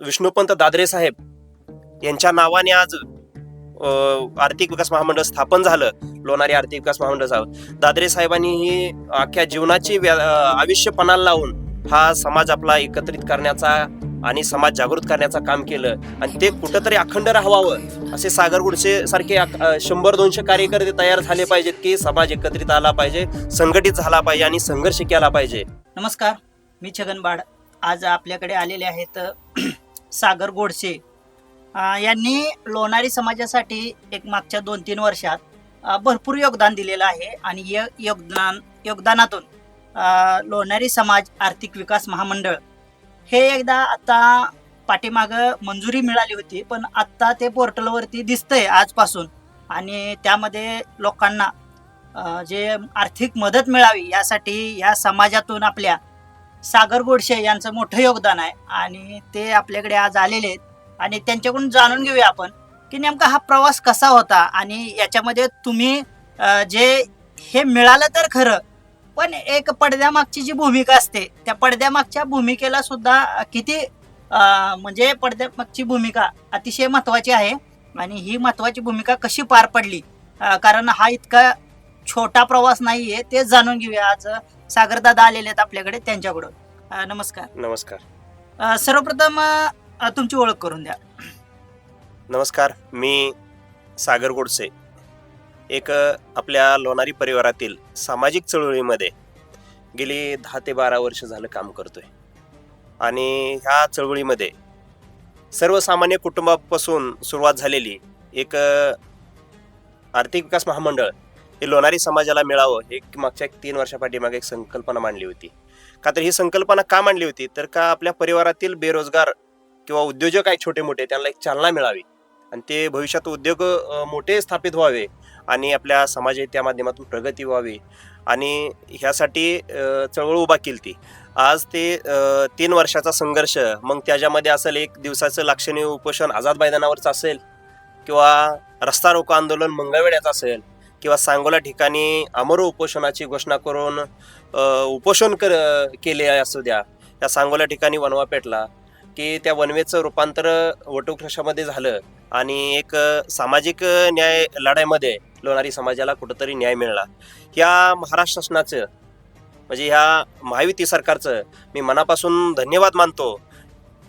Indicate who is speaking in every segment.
Speaker 1: विष्णुपंत दादरे साहेब यांच्या नावाने आज आर्थिक विकास महामंडळ स्थापन झालं लोणारी आर्थिक विकास महामंडळ साहेब दादरे साहेबांनी ही अख्ख्या जीवनाची व्या- आयुष्य पणाला लावून हा समाज आपला एकत्रित करण्याचा आणि समाज जागृत करण्याचं काम केलं. आणि ते कुठंतरी अखंड राहावं असे सागरगुडचे सारखे शंभर दोनशे कार्यकर्ते तयार झाले पाहिजेत की समाज एकत्रित आला पाहिजे संघटित झाला पाहिजे आणि संघर्ष केला पाहिजे.
Speaker 2: नमस्कार मी छगन बाड. आज आपल्याकडे आलेले आहेत सागर गोडसे यांनी लोणारी समाजासाठी एक मागच्या दोन तीन वर्षात भरपूर योगदान दिलेलं आहे. आणि य योगदान योगदानातून लोणारी समाज आर्थिक विकास महामंडळ हे एकदा आता पाठीमागं मंजुरी मिळाली होती. पण आत्ता ते पोर्टलवरती दिसतंय आजपासून. आणि त्यामध्ये लोकांना जे आर्थिक मदत मिळावी यासाठी या समाजातून आपल्या सागर गोडशे यांचं मोठं योगदान आहे. आणि ते आपल्याकडे आज आलेले आहेत. आणि त्यांच्याकडून जाणून घेऊया आपण की नेमका हा प्रवास कसा होता आणि याच्यामध्ये तुम्ही जे हे मिळालं तर खरं पण एक पडद्यामागची जी भूमिका असते त्या पडद्यामागच्या भूमिकेला सुद्धा किती म्हणजे पडद्यामागची भूमिका अतिशय महत्वाची आहे. आणि ही महत्वाची भूमिका कशी पार पडली? कारण हा इतका छोटा प्रवास नाहीये ते जाणून घेऊया. आज सागरदादा आलेले आहेत आपल्याकडे त्यांच्याकडून. अ, नमस्कार.
Speaker 1: नमस्कार.
Speaker 2: अ, सर्वप्रथम अ, तुमची ओळख करून द्या.
Speaker 1: नमस्कार मी सागर गोडसे. एक अ, आपल्या लोणारी परिवारातील सामाजिक चळवळीमध्ये गेली दहा ते बारा वर्ष झालं काम करतोय. आणि ह्या चळवळीमध्ये सर्वसामान्य कुटुंबापासून सुरुवात झालेली एक अ, आर्थिक विकास महामंडळ हे लोणारी समाजाला मिळावं हे मागच्या एक तीन वर्षापाठीमागे एक संकल्पना मांडली होती. का तर ही संकल्पना का मांडली होती? तर का आपल्या परिवारातील बेरोजगार किंवा उद्योजक आहेत छोटे मोठे त्यांना एक चालना मिळावी? आणि ते भविष्यात उद्योग मोठे स्थापित व्हावे आणि आपल्या समाजात त्या माध्यमातून प्रगती व्हावी आणि ह्यासाठी चळवळ उभा केली ती. आज ते तीन वर्षाचा संघर्ष मग त्याच्यामध्ये असेल एक दिवसाचं लाक्षणीय उपोषण आझाद मैदानावरचं असेल किंवा रस्ता रोको आंदोलन मंगळवेड्याचं असेल किंवा सांगोला ठिकाणी अमर उपोषणाची घोषणा करून उपोषण कर केले असू द्या त्या सांगोला ठिकाणी वनवा पेटला की त्या वनवेचं रूपांतर वटवृक्षामध्ये झालं आणि एक सामाजिक न्याय लढाईमध्ये लोणारी समाजाला कुठंतरी न्याय मिळाला. ह्या महाराष्ट्र शासनाचं म्हणजे ह्या महायुती सरकारचं मी मनापासून धन्यवाद मानतो.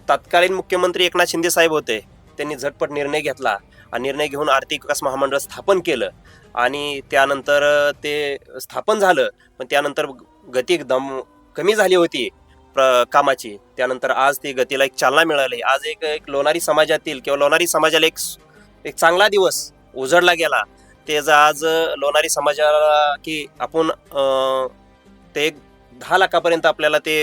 Speaker 1: तत्कालीन मुख्यमंत्री एकनाथ शिंदे साहेब होते त्यांनी झटपट निर्णय घेतला आणि निर्णय घेऊन आर्थिक विकास महामंडळ स्थापन केलं. आणि त्यानंतर ते स्थापन झालं. पण त्यानंतर गती एकदम कमी झाली होती प्र कामाची. त्यानंतर आज ती गतीला एक चालना मिळाली. आज एक एक लोणारी समाजातील किंवा लोणारी समाजाला एक एक चांगला दिवस उजडला गेला. त्याचा आज लोणारी समाजाला की आपण ते एक दहा लाखापर्यंत आपल्याला ते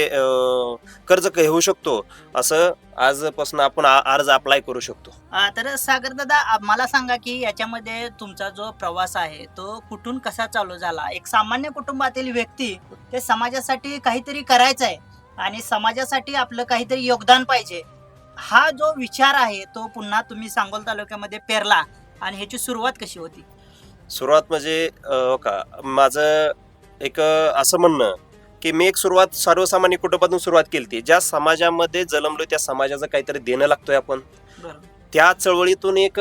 Speaker 1: कर्ज घेऊ शकतो. असं आजपासून आपण अर्ज अप्लाय करू शकतो.
Speaker 2: तर सागरदादा अ, मला सांगा की याच्यामध्ये तुमचा जो प्रवास आहे तो कुठून कसा चालू झाला? एक सामान्य कुटुंबातील व्यक्ती ते समाजासाठी काहीतरी करायचं आहे आणि समाजासाठी आपलं काहीतरी योगदान पाहिजे. हा जो विचार आहे तो पुन्हा तुम्ही सांगोल तालुक्यामध्ये पेरला आणि ह्याची सुरुवात कशी होती?
Speaker 1: सुरुवात म्हणजे हो का माझं एक असं म्हणणं की मी एक सुरुवात सर्वसामान्य कुटुंबातून सुरुवात केली ती ज्या समाजामध्ये जन्मलो त्या समाजाचं काहीतरी देणं लागतोय आपण. त्या चळवळीतून एक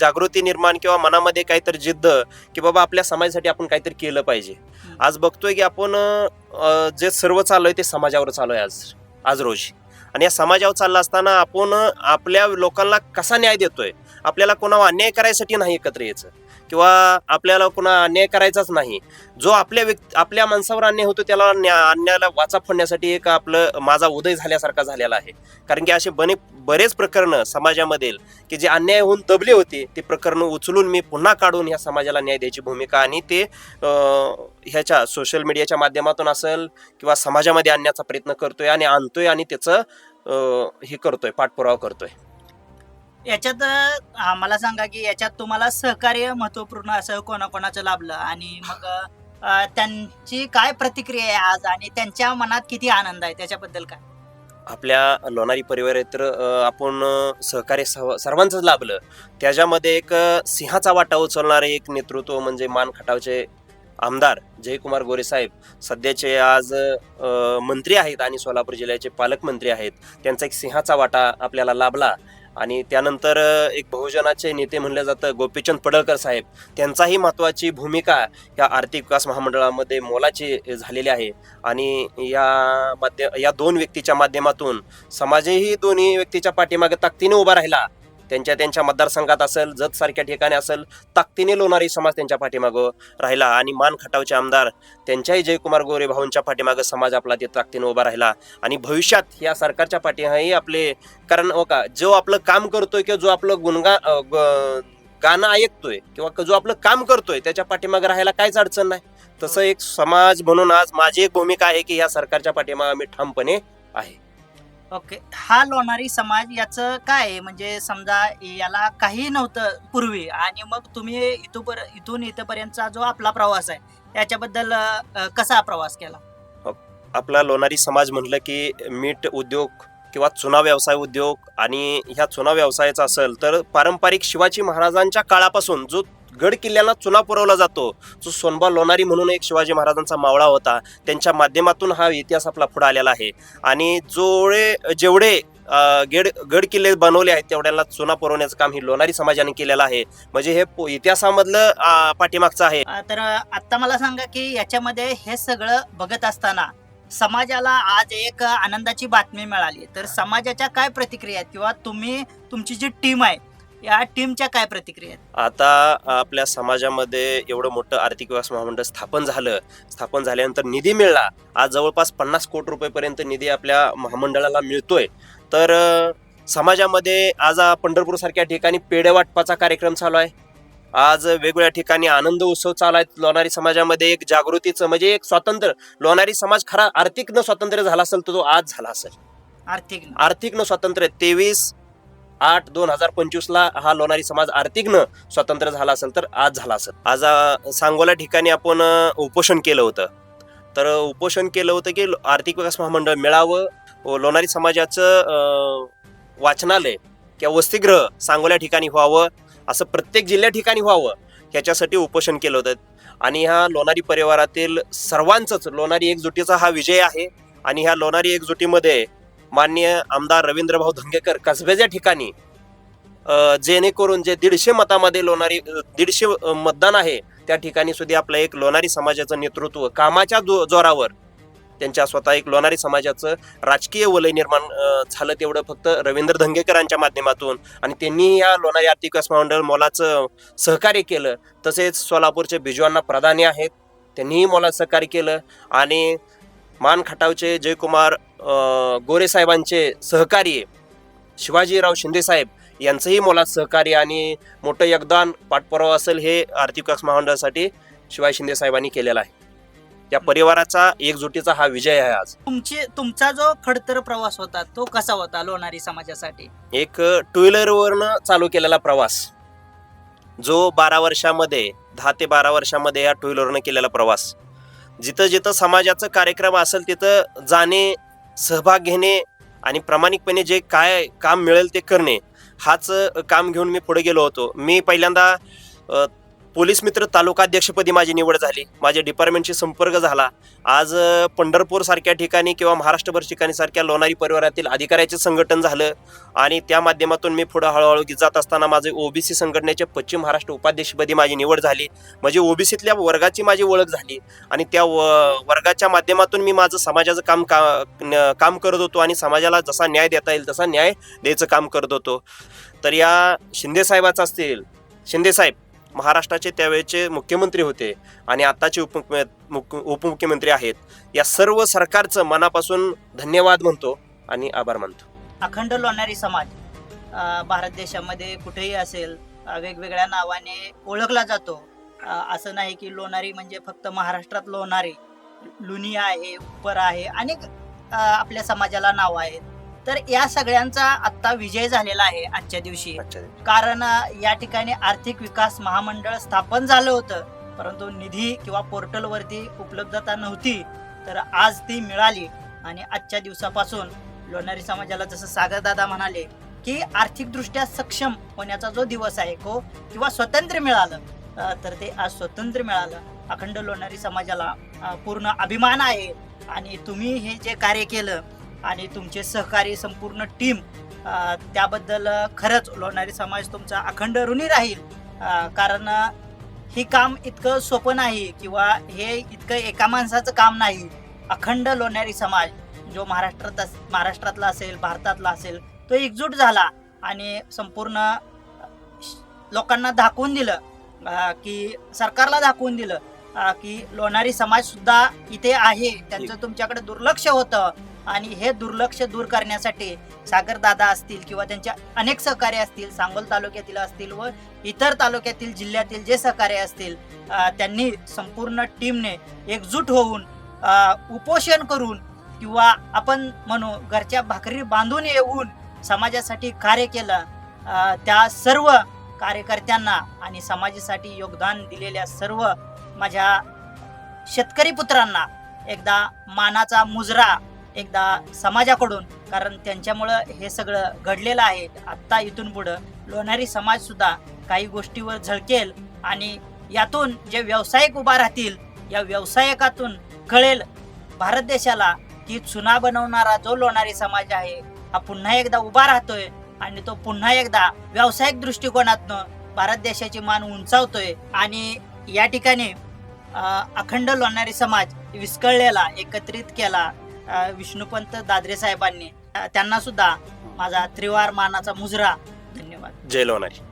Speaker 1: जागृती निर्माण किंवा मनामध्ये काहीतरी जिद्द की बाबा आपल्या समाजासाठी आपण काहीतरी केलं पाहिजे. आज बघतोय की आपण जे सर्व चाललोय ते समाजावर चालू आहे आज आज रोजी. आणि या समाजावर चाललं असताना आपण आपल्या लोकांना कसा न्याय देतोय? आपल्याला कोणावर अन्याय करायसाठी नाही एकत्र यायचं. किंवा आपल्याला कुणा अन्याय करायचाच नाही. जो आपल्या व्यक्ती आपल्या माणसावर अन्याय होतो त्याला न्या अन्यायाला वाचा फोडण्यासाठी एक आपलं माझा उदय झाल्यासारखा झालेला आहे. कारण की असे बने बरेच प्रकरणं समाजामधील की जे अन्याय होऊन दबले होते ते प्रकरणं उचलून मी पुन्हा काढून ह्या समाजाला न्याय द्यायची भूमिका आणि ते ह्याच्या सोशल मीडियाच्या माध्यमातून असेल किंवा समाजामध्ये आणण्याचा प्रयत्न करतोय आणि आणतोय आणि त्याचं हे करतोय पाठपुरावा करतोय.
Speaker 2: याच्यात अ, मला सांगा की याच्यात तुम्हाला सहकार्य महत्त्वपूर्ण असं कोणाकोणाचं लाभलं? आणि मग त्यांची काय प्रतिक्रिया आहे आज आणि त्यांच्या मनात किती आनंद आहे? त्याच्याबद्दल काय?
Speaker 1: आपल्या लोणारी परिवारात तर आपण सहकार्य सर्व सर्वांचंच लाभलं. त्याच्यामध्ये एक सिंहाचा वाटा उचलणारे एक नेतृत्व म्हणजे मान खटावचे आमदार जयकुमार गोरे साहेब सध्याचे आज अ, मंत्री आहेत आणि सोलापूर जिल्ह्याचे पालकमंत्री आहेत. त्यांचा एक सिंहाचा वाटा आपल्याला लाभला. आणि त्यानंतर एक बहुजनाचे नेते म्हणलं जातं गोपीचंद पडळकर साहेब. त्यांचाही महत्त्वाची भूमिका या आर्थिक विकास महामंडळामध्ये मोलाची झालेली आहे. आणि या माध्य या दोन व्यक्तीच्या माध्यमातून समाजही दोन्ही व्यक्तीच्या पाठीमागे ताकदीने उभा राहिला. त्यांच्या त्यांच्या मतदारसंघात असेल जतसारख्या ठिकाणी असेल ताकदीने लोणारी समाज त्यांच्या पाठीमागं राहिला आणि मान खटावचे आमदार त्यांच्याही जयकुमार गोरे भाऊंच्या पाठीमागं समाज आपला ते ताकदीने उभा राहिला. आणि भविष्यात या सरकारच्या पाठीमाही आपले कारण हो का जो आपलं काम करतोय किंवा जो आपलं गुणगा ग- गाणं ऐकतोय किंवा जो आपलं काम करतोय त्याच्या पाठीमागे राहायला काहीच अडचण नाही. तसं एक समाज म्हणून आज माझी एक भूमिका आहे की या सरकारच्या पाठीमागे मी ठामपणे आहे.
Speaker 2: ओके. हा लोणारी समाज याचं काय आहे? म्हणजे समजा याला काही नव्हतं पूर्वी आणि मग तुम्ही इथूपर इथून इथपर्यंतचा जो आपला प्रवास आहे याच्याबद्दल अ, कसा प्रवास केला? हो.
Speaker 1: आपला लोणारी समाज म्हटलं की मीठ उद्योग किंवा चुना व्यवसाय उद्योग आणि ह्या चुना व्यवसायाचा असेल तर पारंपरिक शिवाजी महाराजांच्या काळापासून जो गड किल्ल्याला चुना पुरवला जातो. जो सोनबा लोणारी म्हणून एक शिवाजी महाराजांचा मावळा होता त्यांच्या माध्यमातून हा इतिहास आपला पुढे आलेला आहे. आणि जोडे जेवढे गेड गड किल्ले बनवले आहेत तेवढ्याला चुना पुरवण्याचं काम ही लोणारी समाजाने केलेलं आहे. म्हणजे हे पो- इतिहासामधलं पाठीमागचं आहे.
Speaker 2: तर आता मला सांगा की याच्यामध्ये हे सगळं बघत असताना समाजाला आज एक आनंदाची बातमी मिळाली. तर समाजाच्या काय प्रतिक्रिया किंवा तुम्ही तुमची जी टीम आहे या टीमच्या काय प्रतिक्रिया आहेत?
Speaker 1: आता आपल्या समाजामध्ये एवढं मोठं आर्थिक विकास महामंडळ स्थापन झालं स्थापन झाल्यानंतर निधी मिळाला. आज जवळपास पन्नास कोटी रुपयेपर्यंत निधी आपल्या महामंडळाला मिळतोय. तर अं, समाजामध्ये आज पंढरपूर सारख्या ठिकाणी पेढे वाटपाचा कार्यक्रम चालू आहे. आज वेगवेगळ्या ठिकाणी आनंद उत्सव चालू आहेत. लोणारी समाजामध्ये एक जागृतीचं म्हणजे एक स्वातंत्र्य लोणारी समाज खरा आर्थिक न स्वातंत्र्य झाला असेल तर तो आज झाला असेल.
Speaker 2: आर्थिक
Speaker 1: आर्थिक न स्वातंत्र्य. तेवीस आठ दोन हजार पंचवीस ला हा लोणारी समाज आर्थिकनं स्वतंत्र झाला असेल तर आज झाला असेल. आज सांगोला ठिकाणी आपण उपोषण केलं होतं. तर उपोषण केलं होतं की आर्थिक विकास महामंडळ मिळावं लोणारी समाजाचं वाचनालय किंवा वसतिगृह सांगोल्या ठिकाणी व्हावं असं प्रत्येक जिल्ह्या ठिकाणी व्हावं ह्याच्यासाठी उपोषण केलं होतं. आणि ह्या लोणारी परिवारातील सर्वांचंच लोणारी एकजुटीचा हा विजय आहे. आणि ह्या लोणारी एकजुटीमध्ये माननीय आमदार रवींद्रभाऊ धंगेकर कसब्याच्या ठिकाणी जेणेकरून जे दीडशे मतामध्ये लोणारी दीडशे मतदान आहे त्या ठिकाणी सुद्धा आपलं एक लोणारी समाजाचं नेतृत्व कामाच्या जो- जोरावर त्यांच्या स्वतः एक लोणारी समाजाचं राजकीय वलय निर्माण झालं तेवढं फक्त रवींद्र धंगेकरांच्या माध्यमातून आणि त्यांनी या लोणारी आर्थिक विकास मंडळ मोलाचं सहकार्य केलं. तसेच सोलापूरचे बिजवांना प्रधानी आहेत त्यांनीही मोलाचं सहकार्य केलं आणि मान खटावचे जयकुमार अ, गोरे साहेबांचे सहकारी शिवाजीराव शिंदे साहेब यांचंही मोलात सहकार्य आणि मोठं योगदान पाठपुरावा असेल हे आर्थिक विकास महामंडळासाठी शिवाजी शिंदे साहेबांनी केलेला आहे. या परिवाराचा एकजुटीचा हा विजय आहे आज.
Speaker 2: तुमचे तुमचा जो खडतर प्रवास होता तो कसा होता लोणारी समाजासाठी?
Speaker 1: एक टू व्हीलरवरनं चालू केलेला प्रवास. जो बारा वर्षामध्ये दहा ते बारा वर्षामध्ये या टू व्हीलरनं केलेला प्रवास. जिथं जिथं समाजाचं कार्यक्रम असेल तिथं जाणे सहभाग घेणे आणि प्रामाणिकपणे जे काय काम मिळेल ते करणे हाच काम घेऊन मी पुढे गेलो होतो. मी पहिल्यांदा पोलीस मित्र तालुकाध्यक्षपदी माझी निवड झाली. माझ्या डिपार्टमेंटशी संपर्क झाला. आज पंढरपूर सारख्या ठिकाणी किंवा महाराष्ट्रभर ठिकाणी सारख्या लोणारी परिवारातील अधिकाऱ्याचे संघटन झालं. आणि त्या माध्यमातून मी पुढं हळूहळू जात असताना माझे ओबीसी संघटनेचे पश्चिम महाराष्ट्र उपाध्यक्षपदी माझी निवड झाली. म्हणजे ओबीसीतल्या वर्गाची माझी ओळख झाली. आणि त्या व- वर्गाच्या माध्यमातून मी माझं समाजाचं काम का न- काम करत होतो आणि समाजाला जसा न्याय देता येईल तसा न्याय द्यायचं काम करत होतो. तर या शिंदे साहेबाचं असतील शिंदे साहेब महाराष्ट्राचे त्यावेळेचे मुख्यमंत्री होते आणि आत्ताचे उप उपमुख्यमंत्री आहेत या सर्व सरकारचं मनापासून धन्यवाद म्हणतो आणि आभार मानतो.
Speaker 2: अखंड लोणारी समाज भारत देशामध्ये कुठेही असेल वेगवेगळ्या नावाने ओळखला जातो असं नाही की लोणारी म्हणजे फक्त महाराष्ट्रात लोणारी लुनिया आहे उपर आहे अनेक आपल्या समाजाला नाव आहेत. तर या सगळ्यांचा आत्ता विजय झालेला आहे आजच्या दिवशी. कारण या ठिकाणी आर्थिक विकास महामंडळ स्थापन झालं होतं. परंतु निधी किंवा पोर्टलवरती उपलब्धता नव्हती. तर आज ती मिळाली आणि आजच्या दिवसापासून लोणारी समाजाला जसं सागरदादा म्हणाले की आर्थिकदृष्ट्या सक्षम होण्याचा जो दिवस आहे को किंवा स्वातंत्र्य मिळालं तर ते आज स्वातंत्र्य मिळालं. अखंड लोणारी समाजाला पूर्ण अभिमान आहे. आणि तुम्ही हे जे कार्य केलं आणि तुमचे सहकारी संपूर्ण टीम त्याबद्दल खरंच लोणारी समाज तुमचा अखंड ऋणी राहील. कारण हे काम इतकं सोपं नाही किंवा हे इतकं एका माणसाचं काम नाही. अखंड लोणारी समाज जो महाराष्ट्रात अस- महाराष्ट्रातला असेल भारतातला असेल तो एकजूट झाला आणि संपूर्ण लोकांना दाखवून दिलं की सरकारला दाखवून दिलं की लोणारी समाज सुद्धा इथे आहे. त्यांचं तुमच्याकडे दुर्लक्ष होतं. आणि हे दुर्लक्ष दूर करण्यासाठी सागरदादा असतील किंवा त्यांच्या अनेक सहकार्य असतील सांगोल तालुक्यातील असतील व इतर तालुक्यातील जिल्ह्यातील जे सहकार्य असतील त्यांनी संपूर्ण टीमने एकजूट होऊन उपोषण करून किंवा आपण म्हणू घरच्या भाकरी बांधून येऊन समाजासाठी कार्य केलं त्या सर्व कार्यकर्त्यांना आणि समाजासाठी योगदान दिलेल्या सर्व माझ्या शेतकरी पुत्रांना एकदा मानाचा मुजरा एकदा समाजाकडून कारण त्यांच्यामुळं हे सगळं घडलेलं आहे. आत्ता इथून पुढं लोणारी समाज सुद्धा काही गोष्टीवर झळकेल आणि यातून जे व्यावसायिक उभा राहतील या व्यावसायिकातून कळेल भारत देशाला की चुना बनवणारा जो लोणारी समाज आहे हा पुन्हा एकदा उभा राहतोय आणि तो पुन्हा एकदा व्यावसायिक दृष्टिकोनातनं भारत देशाची मान उंचावतोय आणि या ठिकाणी अखंड लोणारी समाज विस्कळलेला एकत्रित केला विष्णुपंत दादरे साहेबांनी. त्यांना सुद्धा माझा त्रिवार मानाचा मुजरा. धन्यवाद.
Speaker 1: जय लोणारी.